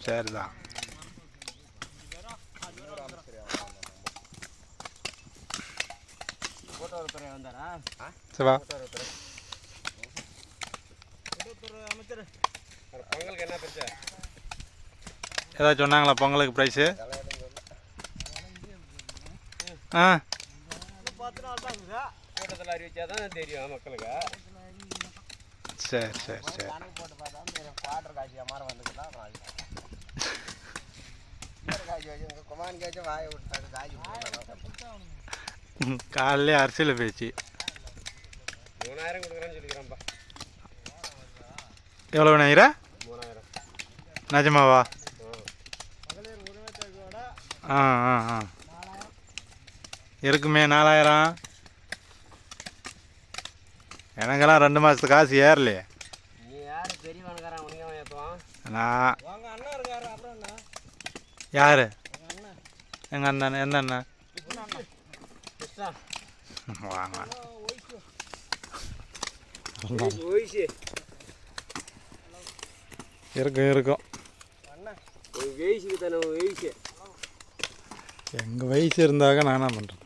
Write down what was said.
சரிதான் சிவா அமைச்சர் பொங்கலுக்கு என்ன பிரச்சனை ஏதாவது சொன்னாங்களா பொங்கலுக்கு ப்ரைஸு ஆ. கூட்டத்தில் தெரியும் மக்களுக்கு சரி சரி சரி. குவார்டர் காய்ச்சி மரம் வந்துக்குதா காய்ச்சி வச்சு குமான் காய்ச்சி வாயை விட்டாங்க காய்ச்சி ம், காலையிலே அரசியல் பேச்சு மூணாயிரம் கொடுக்குறேன்னு சொல்லிக்கிறேன்ப்பா. எவ்வளோ விநாயகரா மூணாயிரம். நிஜமாவா? ஆ ஆ ஆ. இருக்குமே நாலாயிரம். எனக்கெல்லாம் ரெண்டு மாதத்து காசு ஏறலையே. என்ன? யார்? எங்கள் அண்ணன் எந்த அண்ணன் வாங்க. இருக்கும் இருக்கும் அண்ணா. தானே வயசு. எங்கள் வயசு இருந்தாக நான் என்ன பண்ணுறேன்